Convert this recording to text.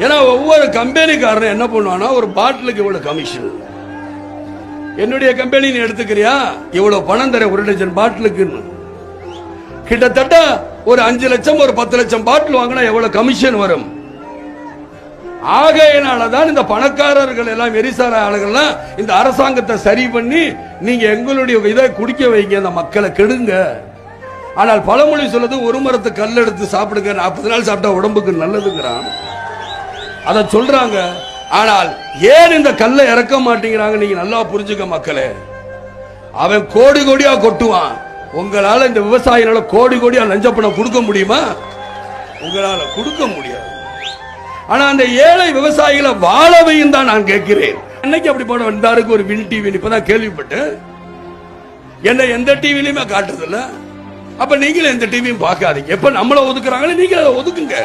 ஏன்னா ஒவ்வொரு கம்பெனிக்காரனும் என்ன பண்ணுவானா ஒரு பாட்டிலுக்கு இவ்வளவு கமிஷன் என்னுடைய கம்பெனி நீ எடுத்துக்கிறியா? இவ்வளவு பணம் தர ஒரு டஜன் பாட்டிலுக்குன்னு. கிட்டத்தட்ட ஒரு அஞ்சு லட்சம் ஒரு பத்து லட்சம் பாட்டில் வாங்கினா எவ்வளவு கமிஷன் வரும்? ஆகையினாலதான் இந்த பணக்காரர்கள் எல்லாம் வெறிசார ஆளுகள்லாம் இந்த அரசாங்கத்தை சரி பண்ணி நீங்க எங்களுடைய இதை குடிக்க வைங்க அந்த மக்களை கெடுங்க. ஆனால் பழமொழி சொல்லுது ஒரு மரத்து கல் எடுத்து சாப்பிடுங்க நாற்பது நாள் சாப்பிட்டா உடம்புக்கு நல்லதுங்கிறான். அதை சொல்றாங்க. ஆனால் ஏன் இந்த கல்லை இறக்க மாட்டேங்கிறாங்க நீங்க நல்லா புரிஞ்சுக்க மக்களே. அவன் கோடி கோடியா கொட்டுவான். உங்களால இந்த விவசாயினால கோடி கோடியா லஞ்ச பணம் கொடுக்க முடியுமா? உங்களால கொடுக்க முடியாது. ஆனா அந்த ஏழை விவசாயிகளை வாழ வையும் தான் நான் கேட்கிறேன். அன்னைக்கு அப்படி போன வந்தாருக்கு ஒரு வின் டிவி இப்பதான் கேள்விப்பட்டேன். என்ன எந்த டிவிலையுமே காட்டுறதில்ல. அப்ப நீங்களும் எந்த டிவியும் பார்க்காதீங்க. எப்ப நம்மள ஒதுக்குறாங்களோ நீங்க அதை ஒதுக்குங்க.